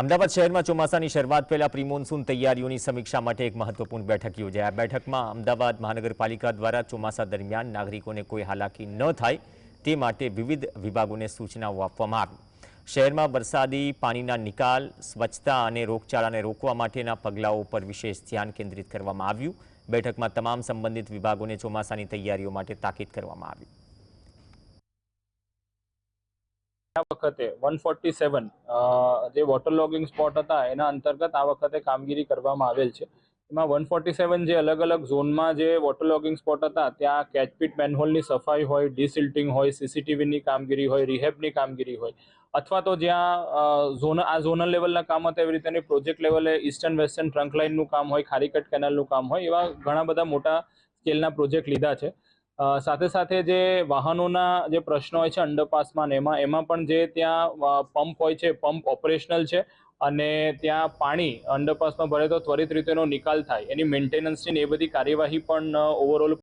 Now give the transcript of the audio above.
અમદાવાદ શહેરમાં ચોમાસાની શરૂઆત પહેલા પ્રી તૈયારીઓની સમીક્ષા માટે એક મહત્વપૂર્ણ બેઠક યોજાઈ. આ બેઠકમાં અમદાવાદ મહાનગરપાલિકા દ્વારા ચોમાસા દરમિયાન નાગરિકોને કોઈ હાલાકી ન થાય તે માટે વિવિધ વિભાગોને સૂચનાઓ આપવામાં આવી. શહેરમાં વરસાદી પાણીના નિકાલ, સ્વચ્છતા અને રોગચાળાને રોકવા માટેના પગલાઓ પર વિશેષ ધ્યાન કેન્દ્રિત કરવામાં આવ્યું. બેઠકમાં તમામ સંબંધિત વિભાગોને ચોમાસાની તૈયારીઓ માટે તાકીદ કરવામાં આવી. આ વખતે વન ફોર્ટી સેવન જે વોટર લોગિંગ સ્પોટ હતા, એના અંતર્ગત આ વખતે કામગીરી કરવામાં આવેલ છે. એમાં વન ફોર્ટી સેવન જે અલગ અલગ ઝોનમાં જે વોટર લોગિંગ સ્પોટ હતા, ત્યાં કેચપીટ મેનહોલની સફાઈ હોય ડિસિલ્ટિંગ હોય સીસીટીવીની કામગીરી હોય રિહેબની કામગીરી હોય, અથવા તો જ્યાં ઝોન, આ ઝોનલ લેવલના કામ હતા, એવી રીતેની પ્રોજેક્ટ લેવલે ઇસ્ટર્ન વેસ્ટર્ન ટ્રંક લાઇનનું કામ હોય, ખારીકટ કેનાલનું કામ હોય, એવા ઘણા બધા મોટા સ્કેલના પ્રોજેક્ટ લીધા છે. સાથે સાથે જે વાહનોના જે પ્રશ્નો હોય છે અંડરપાસમાં એમાં એમાં પણ જે ત્યાં પંપ હોય છે, પંપ ઓપરેશનલ છે અને ત્યાં પાણી અંડરપાસમાં ભરે તો ત્વરિત રીતે નિકાલ થાય. એની મેન્ટેનન્સની એ બધી કાર્યવાહી પણ ઓવરઓલ